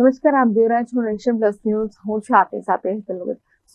નમસ્કાર, આપ જોઈ રહ્યા છો નેશન પ્લસ ન્યૂઝ હું છું આપની સાથે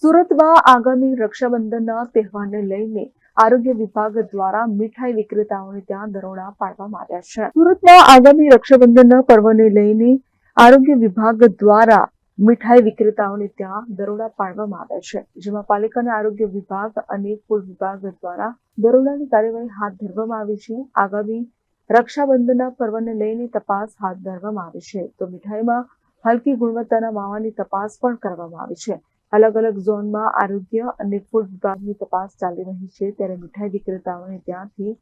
સુરતમાં આગામી રક્ષાબંધનના તહેવારને લઈને આરોગ્ય વિભાગ દ્વારા મીઠાઈ વિક્રેતાઓને ત્યાં દરોડા પાડવામાં આવ્યા છે. સુરતમાં આગામી રક્ષાબંધનના પર્વને લઈને આરોગ્ય વિભાગ દ્વારા મીઠાઈ વિક્રેતાઓને ત્યાં દરોડા પાડવામાં આવ્યા છે. જેમાં પાલિકાના આરોગ્ય વિભાગ અને ફૂડ વિભાગ દ્વારા દરોડાની કાર્યવાહી હાથ ધરવામાં આવી છે. આગામી રક્ષાબંધનના પર્વને લઈને તપાસ હાથ ધરવામાં આવી છે. તો મીઠાઈમાં હલકી ગુણવત્તાના માવાની તપાસ પણ કરવામાં આવી છે. અલગ અલગ ઝોનમાં આરોગ્ય અને ફૂડ વિભાગની તપાસ ચાલી રહી છે ત્યારે મીઠાઈ વિક્રેતાઓને ત્યાંથી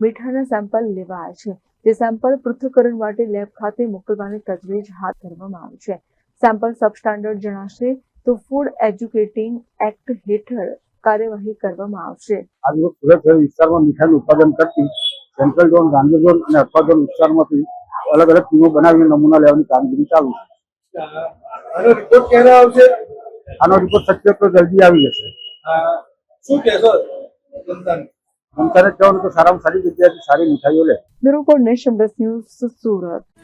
મીઠાના સેમ્પલ લેવાયા છે. તે સેમ્પલ પૃથ્થકરણ માટે લેબ ખાતે મોકલવાની તજવીજ હાથ ધરવામાં આવી છે. સેમ્પલ સબસ્ટાન્ડર્ડ જણાશે તો ફૂડ એજ્યુકેટિંગ એક્ટ હેઠળ કાર્યવાહી કરવામાં આવશે. આજરોજ સુરત શહેર વિસ્તારમાં મીઠાનું ઉત્પાદન કરતી સેન્ટ્રલ ઝોન ગાંધી ઝોન અને અઠવા ઝોન વિસ્તારમાંથી અલગ અલગ ટીમો બનાવીને નમૂના લેવાની કામગીરી ચાલુ છે. આનો રિપોર્ટ ક્યારે આવશે? આનો રિપોર્ટ શક્ય તો જલ્દી આવી જશે. શું કહેશો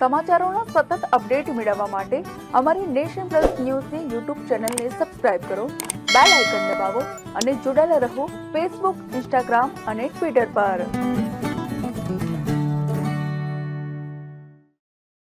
સમાચારોના સતત અપડેટ મેળવવા માટે અમારી નેશન પ્લસ ન્યૂઝની યુટ્યુબ ચેનલને સબસ્ક્રાઇબ કરો બેલ આઇકન દબાવો અને જોડાયેલા રહો ફેસબુક ઇન્સ્ટાગ્રામ અને ટ્વિટર પર.